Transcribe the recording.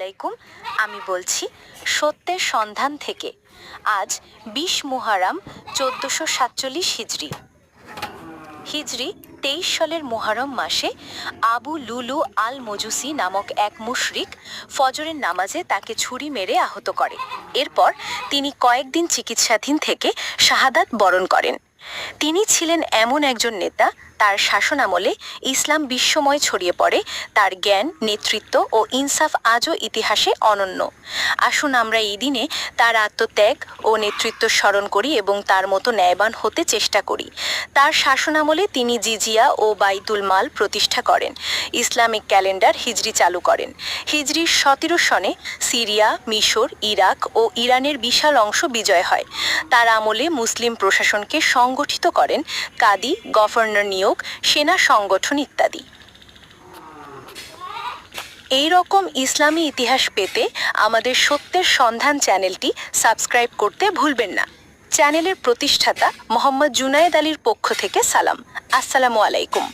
আলাইকুম, আমি বলছি সত্যের সন্ধান থেকে। আজ বিশ মুহারাম চোদ্দোশো সাতচল্লিশ হিজড়ি হিজড়ি তেইশ সালের মুহারম মাসে আবু লুলু আল মজুসি নামক এক মুশরিক ফজরের নামাজে তাকে ছুরি মেরে আহত করে। এরপর তিনি কয়েকদিন চিকিৎসাধীন থেকে শাহাদাত বরণ করেন। তিনি ছিলেন এমন একজন নেতা তার শাসনামলে ইসলাম বিশ্বময় ছড়িয়ে পড়ে, তার জ্ঞান, নেতৃত্ব ও ইনসাফ আজও ইতিহাসে অনন্য। আসুন আমরা এই দিনে তার আত্মত্যাগ ও নেতৃত্ব স্মরণ করি এবং তার মতো ন্যায়বান হতে চেষ্টা করি। তার শাসনামলে তিনি জিজিয়া ও বাইতুল মাল প্রতিষ্ঠা করেন, ইসলামিক ক্যালেন্ডার হিজরি চালু করেন। হিজরির সতেরো সনে সিরিয়া, মিশর, ইরাক ও ইরানের বিশাল অংশ বিজয় হয়। তার আমলে মুসলিম প্রশাসনকে সংগঠিত করেন কাদি গভর্নর নিয়োগ সেনা সংগঠন ইত্যাদি। এই রকম ইসলামী ইতিহাস পেতে আমাদের সত্যের সন্ধান চ্যানেলটি সাবস্ক্রাইব করতে ভুলবেন না। চ্যানেলের প্রতিষ্ঠাতা মোহাম্মদ জুনায়েদ আলীর পক্ষ থেকে সালাম। আসসালামু আলাইকুম।